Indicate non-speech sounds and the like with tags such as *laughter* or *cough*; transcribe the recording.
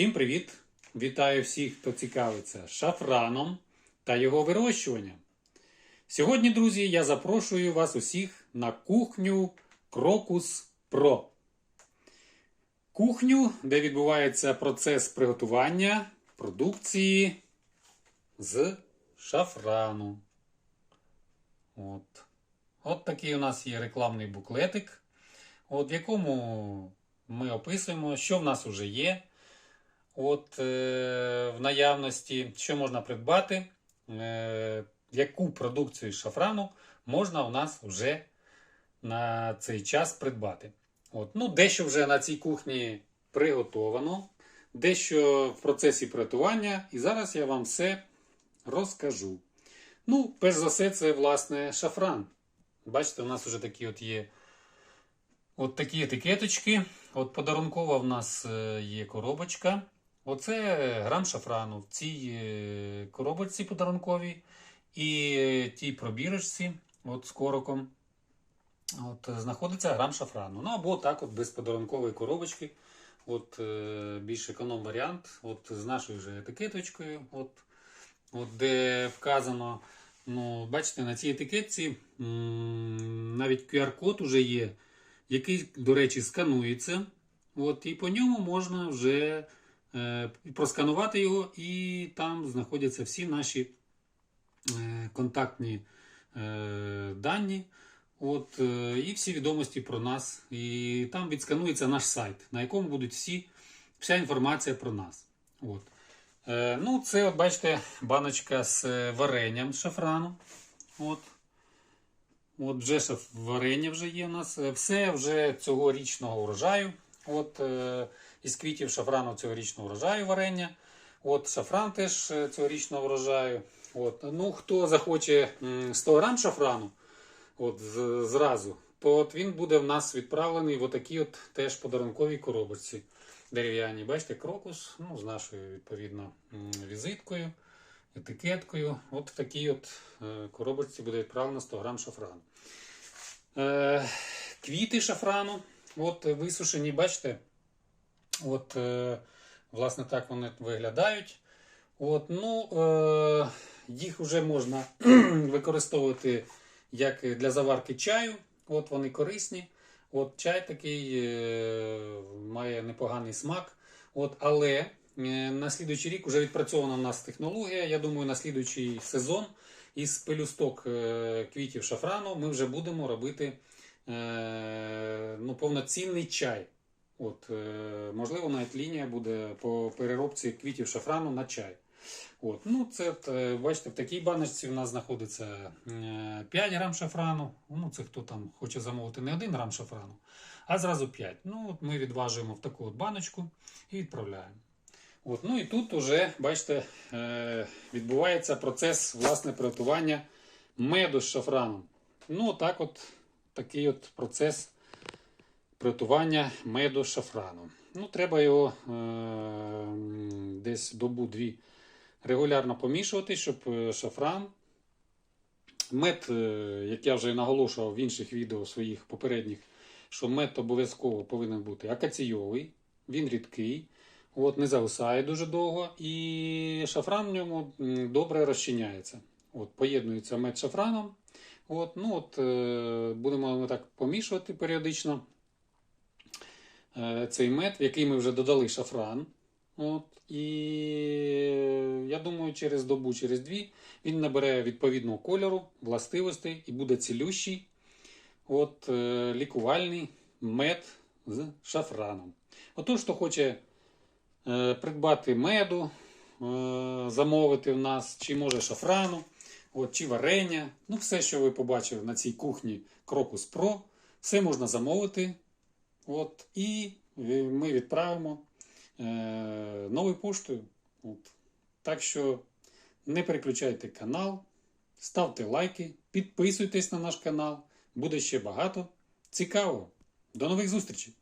Всім привіт! Вітаю всіх, хто цікавиться шафраном та його вирощуванням. Сьогодні, друзі, я запрошую вас усіх на кухню Крокус Про. Кухню, де відбувається процес приготування продукції з шафрану. От. От такий у нас є рекламний буклетик, от, в якому ми описуємо, що в нас вже є. От е, в наявності, що можна придбати, е, яку продукцію шафрану можна у нас вже на цей час придбати. От, ну, Дещо вже на цій кухні приготовано, дещо в процесі приготування, і зараз я вам все розкажу. Ну, перш за все, це власне шафран. Бачите, у нас вже такі от є от такі етикеточки. От подарункова в нас е, є коробочка. Оце грам шафрану в цій е, коробочці подарунковій і е, тій пробірочці от з короком. От, знаходиться грам шафрану. Ну або так, от без подарункової коробочки. От е, більш економ варіант. От з нашою же етикеточкою. От, от де вказано. Ну, бачите, на цій етикетці навіть QR-код уже є, який, до речі, сканується. От, і по ньому можна вже е, просканувати його, і там знаходяться всі наші е, контактні е, дані. От, е, і всі відомості про нас. І там відсканується наш сайт, на якому будуть всі, вся інформація про нас. От. Е, ну, Це, от бачите, баночка з е, варенням шафрану. От. От вже варення вже є у нас. Е, Все вже цьогорічного урожаю. От, е, із квітів шафрану цьогорічного урожаю варення. От шафран теж е, цьогорічного урожаю. От. Ну, Хто захоче 100 грам шафрану от, зразу, то от він буде в нас відправлений в отакій от теж подарунковій коробочці дерев'яні. Бачите, крокус ну, з нашою відповідно візиткою, етикеткою. От в такій от е, коробочці буде відправлено 100 грам шафрану. Е, квіти шафрану, от висушені, бачите, от, е, власне, так вони виглядають. От, ну, е, їх вже можна *clears throat* використовувати як для заварки чаю. От вони корисні. От чай такий е, має непоганий смак. От, але е, на слідуючий рік вже відпрацьована у нас технологія. Я думаю, на слідуючий сезон із пелюсток е, квітів шафрану ми вже будемо робити е, ну, повноцінний чай. От, е, можливо, навіть лінія буде по переробці квітів шафрану на чай. От, ну, це, е, бачите, в такій баночці у нас знаходиться е, 5 грам шафрану. Ну, це хто там хоче замовити не 1 грам шафрану, а зразу 5. Ну, от ми відважуємо в таку от баночку і відправляємо. От, ну і тут уже, бачите, е, відбувається процес власне приготування меду з шафраном. Ну, так от такий от процес приготування меду з шафраном. Ну, треба його е, десь добу-дві регулярно помішувати, щоб е, шафран. Мед, е, як я вже наголошував в інших відео своїх попередніх, що мед обов'язково повинен бути акаційовий, він рідкий, от, не зависає дуже довго, і шафран в ньому добре розчиняється. От, поєднується мед з шафраном. От, ну, от, е, будемо так помішувати періодично цей мед, в який ми вже додали шафран. От, і я думаю, через добу, через дві він набере відповідного кольору, властивостей і буде цілющий, от, е, лікувальний мед з шафраном. Отож, хто хоче е, придбати меду, е, замовити в нас, чи може шафрану, от, чи варення, ну все, що ви побачили на цій кухні Крокус Pro, все можна замовити. От, і е, ми відправимо е, новою поштою. От. Так що не переключайте канал, ставте лайки, підписуйтесь на наш канал. Буде ще багато Цікаво! До нових зустрічей!